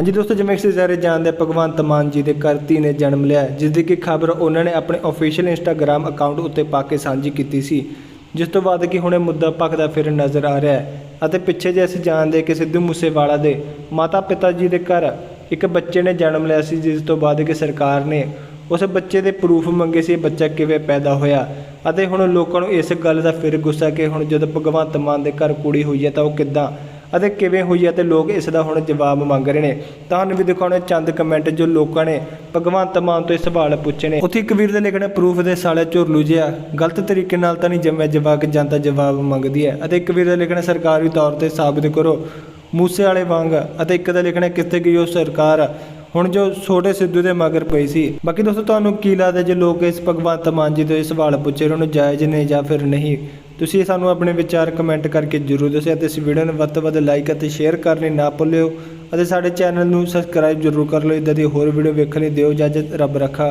ਹਾਂਜੀ ਦੋਸਤੋ ਜਿਵੇਂ ਕਿ ਸਾਰੇ ਜਾਣਦੇ ਹਾਂ, ਭਗਵੰਤ ਮਾਨ ਜੀ ਦੇ ਘਰ ਧੀ ਨੇ ਜਨਮ ਲਿਆ ਜਿਸ ਦੀ ਕਿ ਖਬਰ ਉਹਨਾਂ ਨੇ ਆਪਣੇ ਅਫੀਸ਼ੀਅਲ ਇੰਸਟਾਗ੍ਰam ਅਕਾਊਂਟ ਉੱਤੇ ਪਾ ਕੇ ਸਾਂਝੀ ਕੀਤੀ ਸੀ। ਜਿਸ ਤੋਂ ਬਾਅਦ ਕਿ ਹੁਣ ਇਹ ਮੁੱਦਾ ਭਖਦਾ ਫਿਰ ਨਜ਼ਰ ਆ ਰਿਹਾ ਹੈ ਅਤੇ ਪਿੱਛੇ ਜੇ ਅਸੀਂ ਜਾਣਦੇ ਕਿ ਸਿੱਧੂ ਮੂਸੇਵਾਲਾ ਦੇ ਮਾਤਾ ਪਿਤਾ ਜੀ ਦੇ ਘਰ ਇੱਕ ਬੱਚੇ ਨੇ ਜਨਮ ਲਿਆ ਸੀ ਜਿਸ ਤੋਂ ਬਾਅਦ ਕਿ ਸਰਕਾਰ ਨੇ ਉਸ ਬੱਚੇ ਦੇ ਪ੍ਰੂਫ ਮੰਗੇ ਸੀ ਬੱਚਾ ਕਿਵੇਂ ਪੈਦਾ ਹੋਇਆ ਅਤੇ ਹੁਣ ਲੋਕਾਂ ਨੂੰ ਇਸ ਗੱਲ ਦਾ ਫਿਰ ਗੁੱਸਾ ਕਿ ਹੁਣ ਜਦੋਂ ਭਗਵੰਤ ਮਾਨ ਦੇ ਘਰ ਕੁੜੀ ਹੋਈ ਹੈ ਤਾਂ ਉਹ ਕਿੱਦਾਂ ਅਤੇ ਕਿਵੇਂ ਹੋਈ ਹੈ ਤੇ ਲੋਕ ਇਸ ਦਾ ਹੁਣ ਜਵਾਬ ਮੰਗ ਰਹੇ ਨੇ। ਤੁਹਾਨੂੰ ਵੀ ਦਿਖਾਉਣੇ ਚੰਦ ਕਮੈਂਟ ਜੋ ਲੋਕਾਂ ਨੇ ਭਗਵੰਤ ਮਾਨ ਤੋਂ ਇਹ ਸਵਾਲ ਪੁੱਛੇ ਨੇ। ਉੱਥੇ ਇੱਕ ਵੀਰ ਦੇ ਲਿਖਣੇ ਪ੍ਰੂਫ ਦੇ ਸਾਲੇ ਝੁਰਲੂ ਜਿਹਾ ਗਲਤ ਤਰੀਕੇ ਨਾਲ ਤਾਂ ਨਹੀਂ ਜੰਮਿਆ, ਜਵਾਕ ਜਨਤਾ ਜਵਾਬ ਮੰਗਦੀ ਹੈ। ਅਤੇ ਇੱਕ ਵੀਰ ਦਾ ਲਿਖਣਾ ਸਰਕਾਰੀ ਤੌਰ ਤੇ ਸਾਬਤ ਕਰੋ। ਮੂਸੇ ਵਾਲੇ ਵਾਂਗ ਅਤੇ ਇੱਕ ਦਾ ਲਿਖਣਾ ਕਿੱਥੇ ਗਈ ਉਹ ਸਰਕਾਰ ਹੁਣ ਜੋ ਛੋਟੇ ਸਿੱਧੂ ਦੇ ਮਗਰ ਪਈ ਸੀ। ਬਾਕੀ ਦੋਸਤੋ, ਤੁਹਾਨੂੰ ਕੀ ਲੱਗਦਾ ਜੇ ਲੋਕ ਇਸ ਭਗਵੰਤ ਮਾਨ ਜੀ ਤੋਂ ਇਹ ਸਵਾਲ ਪੁੱਛੇ, ਉਹਨਾਂ ਨੂੰ ਜਾਇਜ਼ ਨੇ ਜਾਂ ਫਿਰ ਨਹੀਂ? ਤੁਸੀਂ ਸਾਨੂੰ ਆਪਣੇ ਵਿਚਾਰ ਕਮੈਂਟ ਕਰਕੇ ਜਰੂਰ ਦੱਸਿਓ ਅਤੇ ਇਸ ਵੀਡੀਓ ਨੂੰ ਵੱਧ ਤੋਂ ਵੱਧ ਲਾਈਕ ਅਤੇ ਸ਼ੇਅਰ ਕਰਨੀ ਨਾ ਭੁੱਲਿਓ ਅਤੇ ਸਾਡੇ ਚੈਨਲ ਨੂੰ ਸਬਸਕ੍ਰਾਈਬ ਜਰੂਰ ਕਰ ਲਓ। ਇਦਾਂ ਦੀ ਹੋਰ ਵੀਡੀਓ ਵੇਖਣ ਲਈ ਦਿਓ ਇਜਾਜ਼ਤ, ਰੱਬ ਰੱਖਾ।